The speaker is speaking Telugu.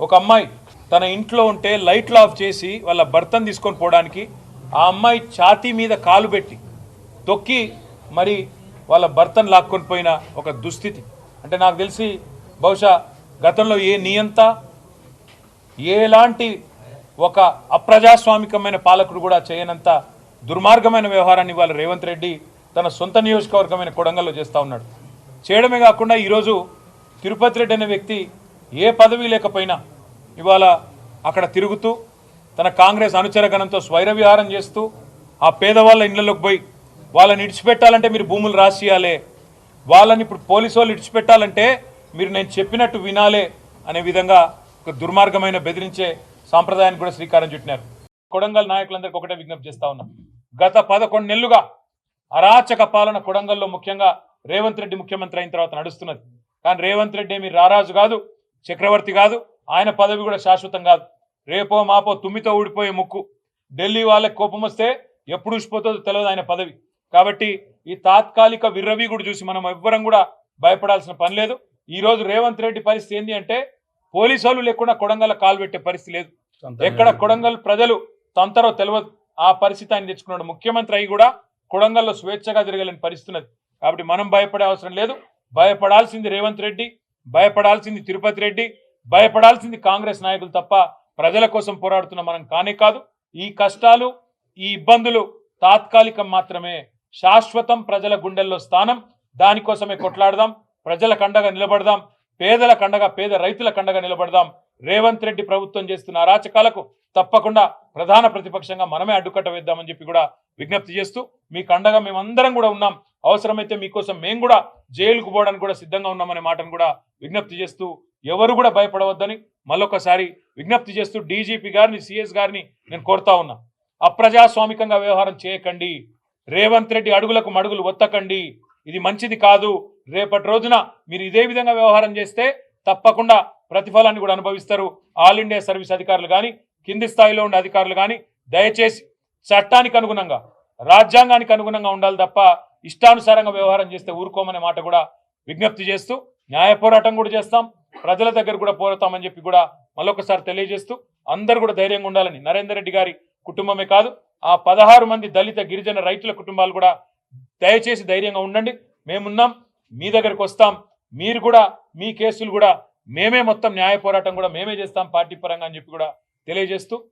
ఒక అమ్మాయి తన ఇంట్లో ఉంటే లైట్లు ఆఫ్ చేసి వాళ్ళ భర్తను తీసుకొని పోవడానికి ఆ అమ్మాయి ఛాతీ మీద కాలు పెట్టి తొక్కి మరి వాళ్ళ భర్తను లాక్కొని పోయిన ఒక దుస్థితి. అంటే నాకు తెలిసి బహుశా గతంలో ఏ నియంత ఎలాంటి ఒక అప్రజాస్వామికమైన పాలకుడు కూడా చేయనంత దుర్మార్గమైన వ్యవహారాన్ని ఇవాళ రేవంత్ రెడ్డి తన సొంత నియోజకవర్గమైన కొడంగల్లో చేస్తూ ఉన్నాడు. చేయడమే కాకుండా ఈరోజు తిరుపతి రెడ్డి అనే వ్యక్తి ఏ పదవి లేకపోయినా ఇవాళ అక్కడ తిరుగుతూ తన కాంగ్రెస్ అనుచరగణంతో స్వైర విహారం చేస్తూ ఆ పేదవాళ్ళ ఇళ్ళలోకి పోయి వాళ్ళని ఇడిచిపెట్టాలంటే మీరు భూములు రాసియాలే. వాళ్ళని ఇప్పుడు పోలీసు వాళ్ళు ఇడిచిపెట్టాలంటే మీరు నేను చెప్పినట్టు వినాలే అనే విధంగా ఒక దుర్మార్గమైన బెదిరించే సాంప్రదాయానికి కూడా శ్రీకారం చుట్టినారు. కొడంగల్ నాయకులందరికీ ఒకటే విజ్ఞప్తి చేస్తా ఉన్నాం. గత పదకొండు నెలలుగా అరాచక పాలన కొడంగల్లో ముఖ్యంగా రేవంత్ రెడ్డి ముఖ్యమంత్రి అయిన తర్వాత నడుస్తున్నది. కానీ రేవంత్ రెడ్డి ఏమి రారాజు కాదు. చక్రవర్తి కాదు ఆయన పదవి కూడా శాశ్వతం కాదు. రేపో మాపో తుమ్మితో ఊడిపోయే ముక్కు. ఢిల్లీ వాళ్ళకి కోపం వస్తే ఎప్పుడు ఊసిపోతుందో తెలియదు ఆయన పదవి. కాబట్టి ఈ తాత్కాలిక విర్రవి కూడా చూసి మనం ఎవ్వరం కూడా భయపడాల్సిన పని లేదు. ఈ రోజు రేవంత్ రెడ్డి పరిస్థితి ఏంటి అంటే పోలీసు వాళ్ళు లేకుండా కొడంగల్ కాలు పెట్టే పరిస్థితి లేదు. ఎక్కడ కొడంగల్ ప్రజలు తంతరో తెలియదు ఆ పరిస్థితి ఆయన తెచ్చుకున్నాడు. ముఖ్యమంత్రి అయి కూడా కొడంగల్లో స్వేచ్ఛగా తిరగలేని పరిస్థితి ఉన్నది. కాబట్టి మనం భయపడే అవసరం లేదు. భయపడాల్సింది రేవంత్ రెడ్డి. భయపడాల్సింది తిరుపతి రెడ్డి భయపడాల్సింది కాంగ్రెస్ నాయకులు తప్ప ప్రజల కోసం పోరాడుతున్న మనం కానే కాదు. ఈ కష్టాలు ఈ ఇబ్బందులు తాత్కాలికం మాత్రమే. శాశ్వతం ప్రజల గుండెల్లో స్థానం దానికోసమే కొట్లాడదాం ప్రజల కండగా నిలబడదాం పేదల కండగా పేద రైతుల కండగా నిలబడదాం. రేవంత్ రెడ్డి ప్రభుత్వం చేస్తున్న అరాచకాలకు తప్పకుండా ప్రధాన ప్రతిపక్షంగా మనమే అడ్డుకట్ట వేద్దామని చెప్పి కూడా విజ్ఞప్తి చేస్తూ మీ కండగా మేమందరం కూడా ఉన్నాం. అవసరమైతే మీకోసం మేము కూడా జైలుకు పోవడానికి కూడా సిద్ధంగా ఉన్నామనే మాటను కూడా విజ్ఞప్తి చేస్తూ ఎవరు కూడా భయపడవద్దని మళ్ళొకసారి విజ్ఞప్తి చేస్తూ డీజీపీ గారిని సిఎస్ గారిని నేను కోరుతా ఉన్నా. అప్రజాస్వామికంగా వ్యవహారం చేయకండి. రేవంత్ రెడ్డి అడుగులకు మడుగులు ఒత్తకండి. ఇది మంచిది కాదు. రేపటి రోజున మీరు ఇదే విధంగా వ్యవహారం చేస్తే తప్పకుండా ప్రతిఫలాన్ని కూడా అనుభవిస్తారు. ఆల్ ఇండియా సర్వీస్ అధికారులు కానీ కింది స్థాయిలో ఉండే అధికారులు కానీ దయచేసి చట్టానికి అనుగుణంగా రాజ్యాంగానికి అనుగుణంగా ఉండాలి తప్ప ఇష్టానుసారంగా వ్యవహారం చేస్తే ఊరుకోమనే మాట కూడా విజ్ఞప్తి చేస్తూ న్యాయ పోరాటం కూడా చేస్తాం ప్రజల దగ్గర కూడా పోరాటామని చెప్పి కూడా మళ్ళొకసారి తెలియజేస్తూ అందరు కూడా ధైర్యంగా ఉండాలని నరేందర్ రెడ్డి గారి కుటుంబమే కాదు ఆ పదహారు మంది దళిత గిరిజన రైతుల కుటుంబాలు కూడా దయచేసి ధైర్యంగా ఉండండి. మేమున్నాం మీ దగ్గరకు వస్తాం మీరు కూడా మీ కేసులు కూడా మేమే మొత్తం న్యాయ పోరాటం కూడా మేమే చేస్తాం పార్టీ పరంగా అని చెప్పి కూడా తెలియజేస్తూ